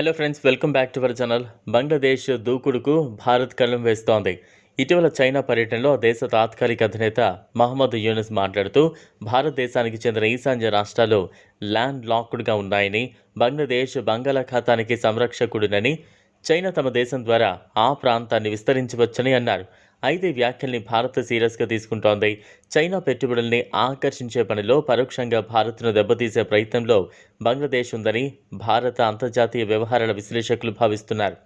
Hello friends welcome back to our channel Bangladesh దూకుడుకు Bharat కళ్ళం వేస్తోంది. ఇటీవల చైనా పర్యటనలో దేశ తాత్కాలిక అధినేత మహమ్మద్ యూనిస్ మాట్లాడుతూ భారతదేశానికి చెందిన ఈశాన్య రాష్ట్రాలు ల్యాండ్ లాక్డ్గా ఉన్నాయని బంగ్లాదేశ్ బంగాళాఖాతానికి సంరక్షకుడినని చైనా తమ దేశం ద్వారా ఆ ప్రాంతాన్ని విస్తరించవచ్చని అన్నారు. అయితే వ్యాఖ్యల్ని భారత్ సీరియస్గా తీసుకుంటోంది. చైనా పెట్టుబడుల్ని ఆకర్షించే పనిలో పరోక్షంగా భారత్ను దెబ్బతీసే ప్రయత్నంలో బంగ్లాదేశ్ ఉందని భారత అంతర్జాతీయ వ్యవహారాల విశ్లేషకులు భావిస్తున్నారు.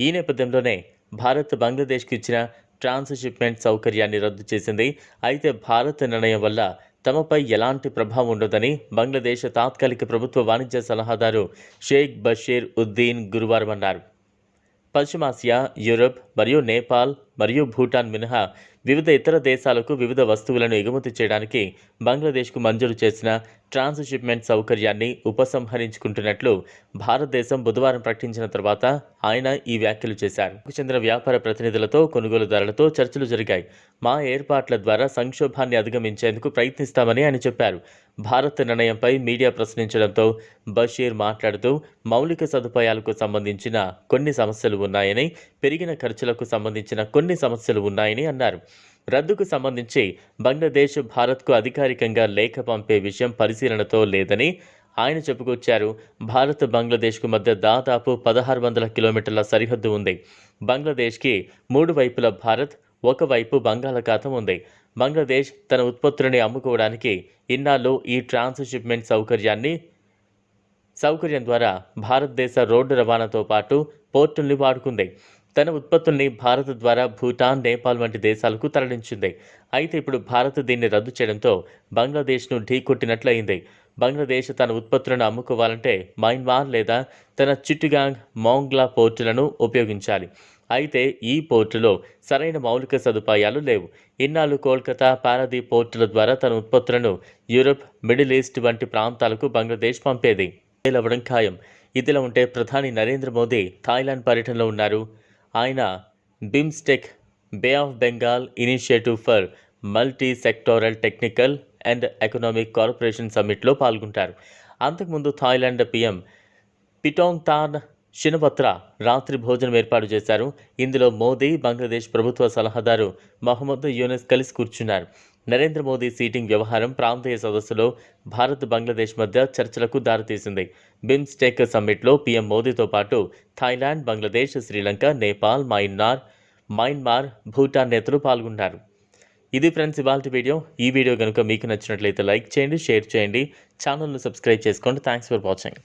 ఈ నేపథ్యంలోనే భారత్ బంగ్లాదేశ్కు ఇచ్చిన ట్రాన్స్షిప్మెంట్ సౌకర్యాన్ని రద్దు చేసింది. అయితే భారత్ నిర్ణయం వల్ల తమపై ఎలాంటి ప్రభావం ఉండదని బంగ్లాదేశ్ తాత్కాలిక ప్రభుత్వ వాణిజ్య సలహాదారు షేక్ బషీర్ ఉద్దీన్ గురువారం అన్నారు. పశ్చిమాసియా యూరప్ మరియు నేపాల్ మరియు భూటాన్ మినహా వివిధ ఇతర దేశాలకు వివిధ వస్తువులను ఎగుమతి చేయడానికి బంగ్లాదేశ్కు మంజూరు చేసిన ట్రాన్స్షిప్మెంట్ సౌకర్యాన్ని ఉపసంహరించుకుంటున్నట్లు భారతదేశం బుధవారం ప్రకటించిన తర్వాత ఆయన ఈ వ్యాఖ్యలు చేశారు. చెందిన వ్యాపార ప్రతినిధులతో కొనుగోలుదారులతో చర్చలు జరిగాయి. మా ఏర్పాట్ల ద్వారా సంక్షోభాన్ని అధిగమించేందుకు ప్రయత్నిస్తామని ఆయన చెప్పారు. భారత్ నిర్ణయంపై మీడియా ప్రశ్నించడంతో బషీర్ మాట్లాడుతూ మౌలిక సదుపాయాలకు సంబంధించిన కొన్ని సమస్యలు ఉన్నాయని పెరిగిన ఖర్చులకు సంబంధించిన కొన్ని సమస్యలు ఉన్నాయని అన్నారు. రద్దుకు సంబంధించి బంగ్లాదేశ్ భారత్కు అధికారికంగా లేఖ పంపే విషయం పరిశీలనతో లేదని ఆయన చెప్పుకొచ్చారు. భారత్ బంగ్లాదేశ్కు మధ్య దాదాపు పదహారు వందల కిలోమీటర్ల సరిహద్దు ఉంది. బంగ్లాదేశ్కి మూడు వైపుల భారత్ ఒకవైపు బంగాళాఖాతం ఉంది. బంగ్లాదేశ్ తన ఉత్పత్తులని అమ్ముకోవడానికి ఇన్నాళ్ళు ఈ ట్రాన్స్షిప్మెంట్ సౌకర్యాన్ని సౌకర్యం ద్వారా భారతదేశ రోడ్డు రవాణాతో పాటు పోర్టుల్ని వాడుకుంది. తన ఉత్పత్తుల్ని భారత్ ద్వారా భూటాన్ నేపాల్ వంటి దేశాలకు తరలించింది. అయితే ఇప్పుడు భారత్ దీన్ని రద్దు చేయడంతో బంగ్లాదేశ్ను ఢీకొట్టినట్లయింది. బంగ్లాదేశ్ తన ఉత్పత్తులను అమ్ముకోవాలంటే మైన్మార్ లేదా తన చిట్టుగాంగ్ మోంగ్లా పోర్టులను ఉపయోగించాలి. అయితే ఈ పోర్టులో సరైన మౌలిక సదుపాయాలు లేవు. ఇన్నాళ్ళు కోల్కతా పారాదీప్ పోర్టుల ద్వారా తన ఉత్పత్తులను యూరప్ మిడిల్ ఈస్ట్ వంటి ప్రాంతాలకు బంగ్లాదేశ్ పంపేది. అవ్వడం ఖాయం ఇదిలా ఉంటే ప్రధాని నరేంద్ర మోదీ థాయిలాండ్ పర్యటనలో ఉన్నారు. ఆయన BIMSTEC bay of Bengal initiative for multi sectoral technical and economic corporation సమ్మిట్లో పాల్గొంటారు. అంతకుముందు థాయిలాండ్ పీఎం పిటోంగ్ తాన్ షినపత్ర రాత్రి భోజనం ఏర్పాటు చేశారు. ఇందులో మోదీ బంగ్లాదేశ్ ప్రభుత్వ సలహాదారు మహమ్మద్ యూనిస్ కలిసి కూర్చున్నారు. నరేంద్ర మోదీ సీటింగ్ వ్యవహారం ప్రాంతీయ సదస్సులో భారత్ బంగ్లాదేశ్ మధ్య చర్చలకు దారితీసింది. బిమ్స్టెక్ సమ్మిట్లో పీఎం మోదీతో పాటు Thailand Bangladesh Sri Lanka Nepal Myanmar Myanmar Bhutan నేతలు పాల్గొన్నారు. ఇది ఫ్రెండ్స్ ఇవాళ వీడియో. ఈ వీడియో కనుక మీకు నచ్చినట్లయితే లైక్ చేయండి షేర్ చేయండి. ఛానల్ను సబ్స్క్రైబ్ చేసుకోండి. Thanks for watching.